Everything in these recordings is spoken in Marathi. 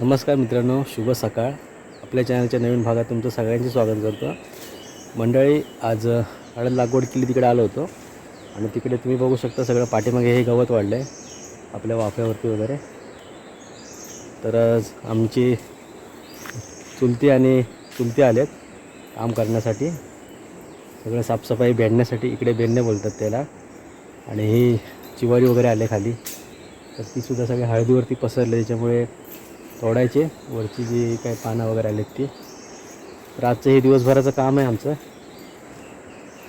नमस्कार मित्रांनो शुभ सकाळ. आपल्या चॅनलच्या नवीन भागात तुमचं सगळ्यांचे स्वागत करतो. मंडळी आज हळद लागवड केली तिकडे आलो होतो. आणि तिकडे तुम्ही बघू शकता सगळं पाठीमागे हे गवत वाढलं आहे आपल्या वाफ्यावरती वगैरे. तर आमची चुलती आणि चुलती आलेत काम करण्यासाठी. सगळं साफसफाई भेटण्यासाठी इकडे बेंडणे बोलतात त्याला. आणि ही चिवारी वगैरे आले खाली. तर तीसुद्धा सगळ्या हळदीवरती पसरले त्याच्यामुळे तोडायचे. वरची जी काही पानं वगैरे आलेत ती. तर आजचं हे दिवसभराचं काम आहे आमचं.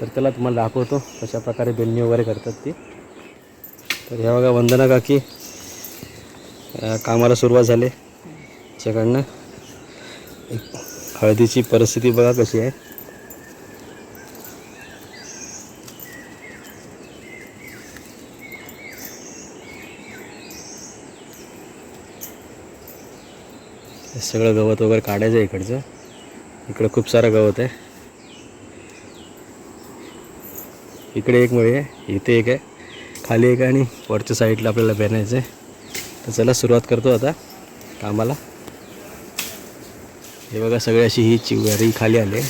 तर त्याला तुम्हाला दाखवतो कशा प्रकारे बेंडणी वगैरे करतात ती. तर ह्या बघा वंदना काकी कामाला सुरुवात झाली. त्याच्याकडनं एक हळदीची परिस्थिती बघा कशी आहे. सगळं गवत वगैरे काढायचं आहे इकडचं. इकडं खूप सारं गवत आहे. इकडे एक मुळे आहे इथे एक आहे खाली एक आहे आणि वरच्या साईडला आपल्याला बेनायचं आहे. तर चला सुरुवात करतो आता कामाला. हे बघा सगळी अशी ही चिवगारी खाली आली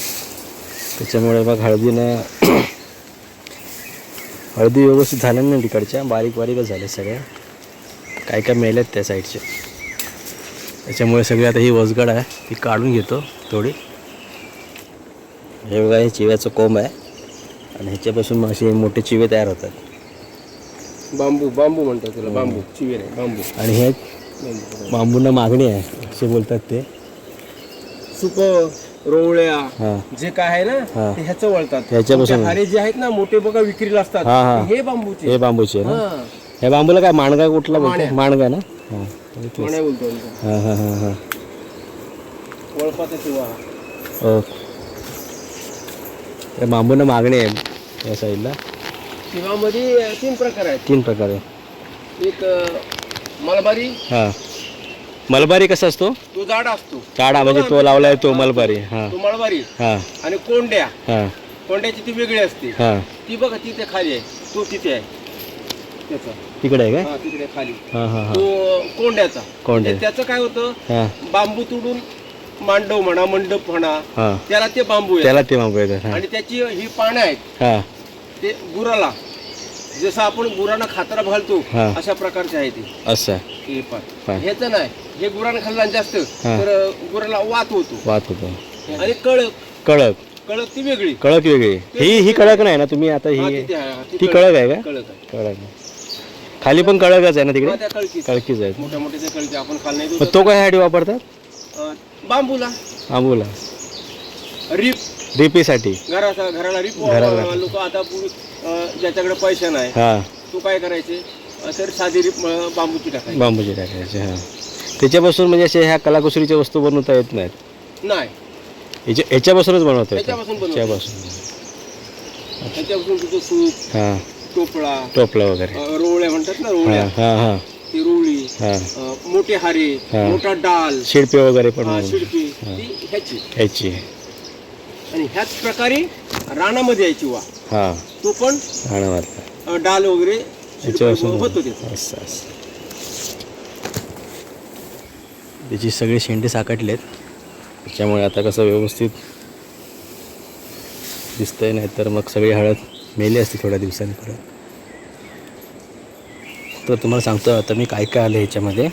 त्याच्यामुळे बघ हळदीनं हळदी व्यवस्थित झाल्या नाही तिकडच्या बारीक बारीकच झाल्या सगळ्या काय काय मेल्यात त्या साईडच्या त्याच्यामुळे सगळी आता ही वसगड आहे ती काढून घेतो थोडी. हे बघा हे चिव्याचं कोंब आहे. आणि ह्याच्यापासून मग असे मोठे चिवे तयार होतात. बांबू बांबू म्हणतात त्याला बांबू चिवे नाही बांबू. आणि हे बांबू बांबूंना मागणी आहे असे बोलतात ते. सुक रोवळ्या हां. जे काय आहे हा. ना ते ह्याचं वळतात. ह्याच्यापासून. हारे जे आहेत ना मोठे बघा विक्रीला असतात. हा, हा. हे बांबूचे. हे बांबूचे ना? हा. बांबूला काय माणगा कुठला. माणगा ना? हां. हां हां हां हां. वळपाचा किंवा ओ त्या बांबूंना मागणी आहे या साईडला. किंवामध्ये तीन प्रकार आहेत. तीन प्रकारे एक अं, मलबारी. हां. मलबारी कसा असतो? तो जाड असतो. काढा म्हणजे तो लावलाय तो मलबारी. हां. तो मलबारी. हां. आणि कोंड्या. हां. कोंड्याची ती वेगळी असते. हां. ती बघा तिथे खाली आहे. तो तिथे आहे. त्याचा तिकडे आहे काय? हा तिकडे खाली. हां हां हां. तो कोंड्याचा. कोंडे. म्हणजे त्याचं काय होतं? हां. बांबू तुडून मांडव म्हणा मंडप म्हणा हां. त्याला ते बांबू आहे त्याला ते बांबू येतात हां. आणि त्याची ही पानं आहेत. हां. ते गुराला. जसं आपण गुरांना खाताना घालतो हा. अशा प्रकारचे आहे ते. असं. हे. पान ह्याचं नाही. हे गुरानं खाल्लं जास्त हा. तर गुराला वात होतो. वात होतो. आणि कळक. कळक. कळक ती वेगळी. कळक वेगळी. ही ही कळक नाही ना तुम्ही आता हा, ही हा, ती ती कळक आहे का? कळक आहे. कळक आहे. खाली पण कळकच आहे ना हा, तिकडे त्या कळकीच. कळकीच आहेत. मोठ्या मोठ्या त्या कळकी आपण खाल नाही मग देऊ तो कशासाठी वापरतात? अं, बांबूला. आंबूला रीप. डीपीसाठी घराचा घराला रीप घराला. लोक आता पूर्वी अं, ज्याच्याकडे पैसे नाही हां. तू काय करायचे? अं, तर साधी रीप अं, बांबूची टाकायची. बांबूचे टाकायचे हां. त्याच्यापासून म्हणजे असे ह्या कलाकुसरीच्या वस्तू बनवता येत नाहीत? नाही. याच्या ह्याच्यापासूनच बनवता येतात त्याच्यापासून तुझं सूप. हां. टोपळा टोपलं वगैरे. रोवळ्या म्हणतात ना हां रोवळ्या. हां हां ती रोवळी हां. अं, मोठे हारे हा. मोठा डाल. शिडपे वगैरे पण हा. ती ह्याची. आणि ह्याच प्रकारे रानामध्ये यायची वा. हां. तो पण अं, डाल वगैरे होतो त्याचा असं असं. त्याची सगळे शेंडे साकटलेत. त्याच्यामुळे आता कसं व्यवस्थित दिसतंय नाही तर मग सगळी हळद मेले असते थोड्या दिवसांनी परत. तर तुम्हाला सांगतो आता मी काय काय आलं ह्याच्यामध्ये.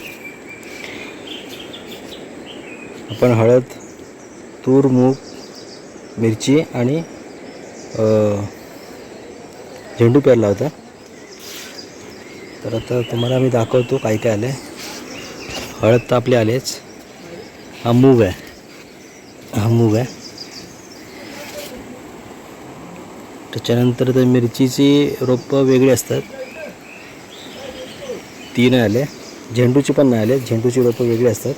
आपण हळद तूर मूग मिरची आणि झेंडू पेरला होता. तर आता तुम्हाला मी दाखवतो काय काय आलं हळद तर आपली आलेच. हा मूग आहे. हा मूग आहे. त्याच्यानंतर तर मिरचीची रोपं वेगळी असतात. ती नाही आले. झेंडूची पण नाही आले. झेंडूची रोपं वेगळी असतात.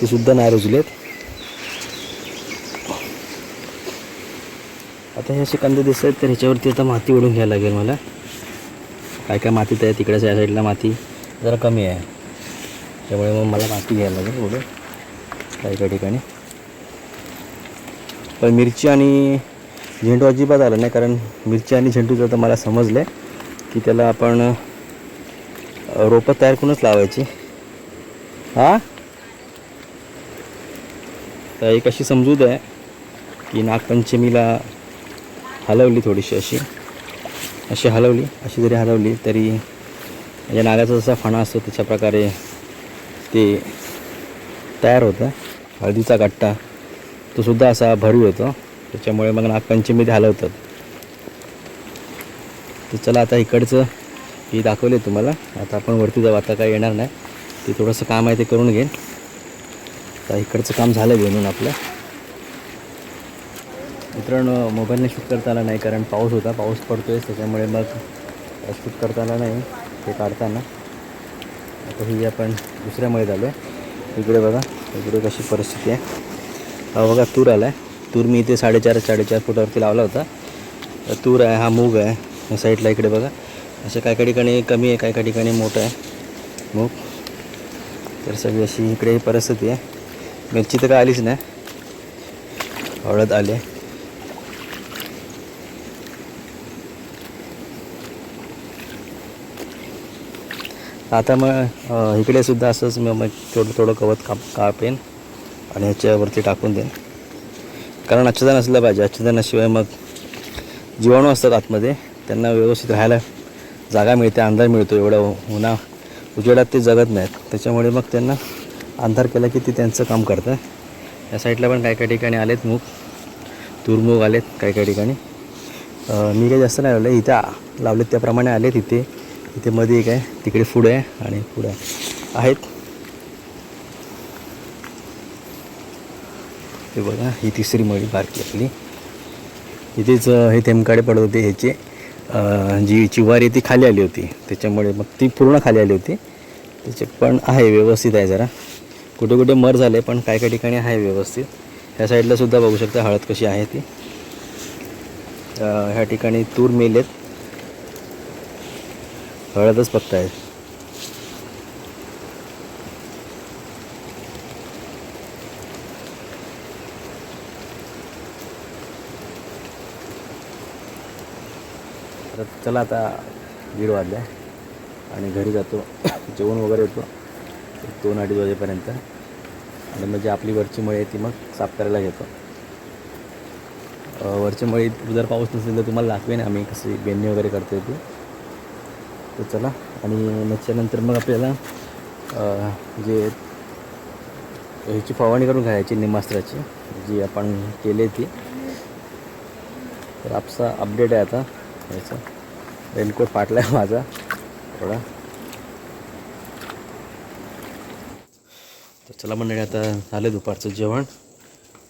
ती सुद्धा नाही रुजलेत आता हे असे कांदे दिसत आहेत तर ह्याच्यावरती आता माती ओढून घ्यायला लागेल मला. काय काय माती आहे तिकडच्या या साईडला माती जरा कमी आहे. त्यामुळे मग मला माती घ्यायला लागेल ओढून काही काही ठिकाणी. पण मिरची आणि झेंडू अजिबात आला नाही कारण मिरची आणि झेंडूचं तर मला समजलं आहे की त्याला आपण रोपं तयार करूनच लावायची. हां? तर एक अशी समजूत आहे की नागपंचमीला हलवली थोडीशी अशी. अशी हलवली अशी जरी हलवली तरी म्हणजे नागाचा जसा फणा असतो त्याच्या प्रकारे ते तयार होतं. हळदीचा गट्टा तो सुद्धा असा भरीव होतो. त्याच्यामुळे मग नागपंचमी ते हलवतात तर चला आता इकडचं ही दाखवले तुम्हाला. आता आपण वरती जाऊ आता काय येणार नाही. ते थोडंसं काम आहे ते करून घेईन. आता इकडचं काम झालं घेऊन आपलं. मित्रांनो मोबाईलने शूट करता आला नाही कारण पाऊस होता. पाऊस पडतोय त्याच्यामुळे मग शूट करता आला नाही ते काढताना. आता ही आपण दुसऱ्यामुळे झालो आहे इकडे बघा इकडे कशी परिस्थिती आहे. हा बघा तूर आला आहे तूर मी इथे साडेचार साडेचार फुटावरती लावला होता. तूर आहे हा मूग आहे या साईडला इकडे बघा. अशा काय काय ठिकाणी कमी आहे काय काय ठिकाणी मोठं आहे. मूग. तर सगळी अशी इकडे परिस्थिती आहे. मिरची तर काय आलीच नाही. हळद आले आता मग इकडे सुद्धा असंच मग थोडं थोडं गवत काप कापेन. आणि ह्याच्यावरती टाकून देईन. कारण अच्छदान असलं पाहिजे. आच्छादनाशिवाय मग जीवाणू असतात आतमध्ये. त्यांना व्यवस्थित राहायला जागा मिळते अंधार मिळतो. एवढा उन्हा उजेडात ते जगत नाहीत. त्याच्यामुळे मग त्यांना अंधार केला की ते त्यांचं काम करतं या साईडला पण काही काही ठिकाणी आलेत मूग. तुरमूग आलेत काही काही ठिकाणी. मी काही जास्त नाही लावलं. इथे लावलेत त्याप्रमाणे आलेत इथे. इथे मध्ये एक आहे. तिकडे पुढे आहे आणि पुढे आहे. आहेत. ते बघा ही तिसरी मळी बारकी आपली. इथेच हे थेमकाडे पडत होते ह्याचे. जी चिवारी ती खाली आली होती. त्याच्यामुळे मग ती पूर्ण खाली आली होती. त्याचे पण आहे व्यवस्थित आहे जरा. कुठे कुठे मर झाले पण काय काय ठिकाणी आहे व्यवस्थित. ह्या साईडला सुद्धा बघू शकता हळद कशी आहे ती. ह्या ठिकाणी तूर मेलेत. हळदच फक्त आहेत तर चला आता दीड वाजले आणि घरी जातो. जेवण वगैरे होतो. दोन अडीच वाजेपर्यंत. आणि म्हणजे आपली वरची मळी आहे ती मग साफ करायला घेतो. वरची मळी जर पाऊस नसेल तर तुम्हाला दाखवेन आम्ही कशी बेंडणी वगैरे करतो ती. तर चला. आणि त्याच्यानंतर मग आपल्याला जे ह्याची फवारणी करून घ्यायची निमास्त्राची जी आपण केली ती. तर आपसा अपडेट आहे आता. याचा रेनकोट फाटला आहे माझा. थोडा तर चला मंडळी आता झालं दुपारचं जेवण.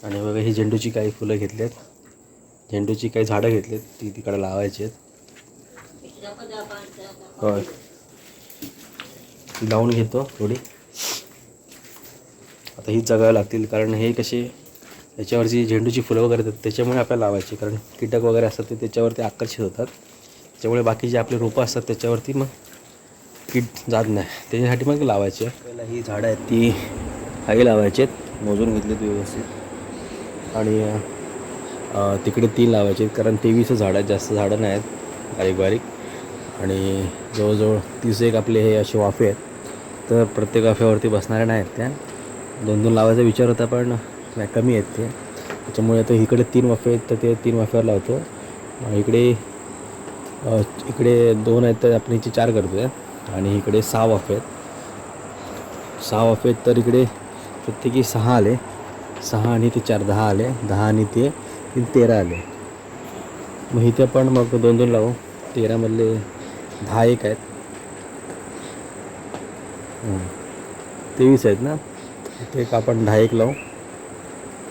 आणि बघा ही झेंडूची काही फुलं घेतली आहेत झेंडूची काही झाडं घेतली आहेत ती तिकडे लावायची आहेत. होय. लावून घेतो थोडी. आता हीच जगावं लागतील कारण हे कसे त्याच्यावरती झेंडूची फुलं वगैरे येतात त्याच्यामुळे आपल्याला लावायची. कारण कीटक वगैरे असतात ते त्याच्यावरती आकर्षित होतात. त्याच्यामुळे बाकी जे आपले रोपं असतात त्याच्यावरती मग कीट जात नाही. त्याच्यासाठी मग लावायचे. पहिला ही झाडं आहेत ती काही लावायची आहेत. मोजून घेतलेत व्यवस्थित. आणि तिकडे तीन लावायचे आहेत कारण तेवीस झाडं आहेत जास्त झाडं नाही आहेत बारीक बारीक आणि जवळजवळ तीस एक आपले हे असे वाफे आहेत. तर प्रत्येक वाफ्यावरती बसणाऱ्या नाही आहेत त्या. दोन दोन लावायचा विचार होता पण नाही कमी आहेत ते. त्याच्यामुळे आता इकडे तीन वाफे आहेत तर ते तीन वाफ्यावर लावतो. इकडे इकडे दोन आहेत तर आपण इथे चार करतो आहे आणि इकडे सहा वाफे आहेत. सहा वाफे आहेत तर इकडे प्रत्येकी सहा आले. सहा आणि ते चार दहा आले. दहा आणि ते तीन तेरा आले. मग इथे पण मग दोन दोन लावू. तेरामधले दहा एक आहेत. तेवीस आहेत ना? ते एक आपण दहा एक लावू.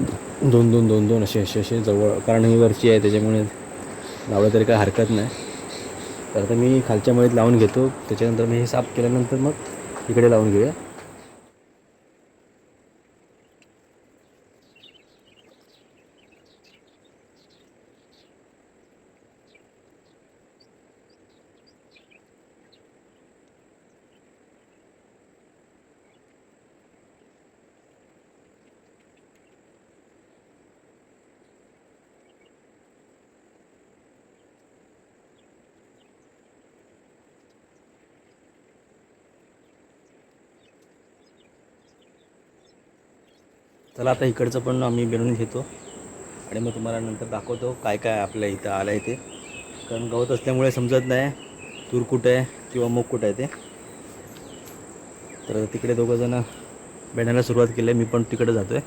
दोन दोन दोन दोन असे असे असे जवळ कारण ही वरची आहे त्याच्यामुळे लावलं तरी काय हरकत नाही. तर आता मी खालच्या मळीत लावून घेतो. त्याच्यानंतर मी हे साफ केल्यानंतर मग इकडे लावून घेऊया. चला आता इकडचं पण आम्ही बनवून घेतो. आणि मग तुम्हाला नंतर दाखवतो काय काय आपल्या इथं आलं आहे ते. कारण गवत असल्यामुळे समजत नाही तूर कुठं आहे किंवा मूग कुठं आहे ते. तर तिकडे दोघंजणं बेण्याला सुरुवात केली आहे. मी पण तिकडे जातो आहे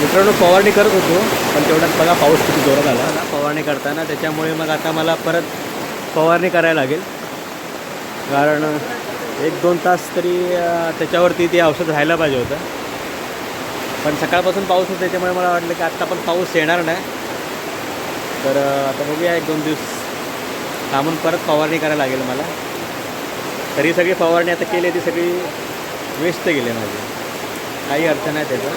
मित्रांनो फवारणी करत होतो पण तेवढ्यात बघा पाऊस किती जोरात आला. ना फवारणी करताना त्याच्यामुळे मग आता मला परत फवारणी करायला लागेल. कारण एक दोन तास तरी त्याच्यावरती ते औषध राहायला पाहिजे होतं. पण सकाळपासून पाऊस होता त्याच्यामुळे मला वाटलं की आत्ता पण पाऊस येणार नाही. तर आता बघूया एक दोन दिवस थांबून परत फवारणी करायला लागेल मला. तरी सगळी फवारणी आता केली ती सगळी वेस्ट गेली माझी. काही अर्थ नाही त्याचा.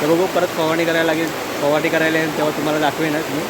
तर बघू परत फवारणी करायला लागेल फवारणी करायला येईल तेव्हा तुम्हाला दाखवेनच मी.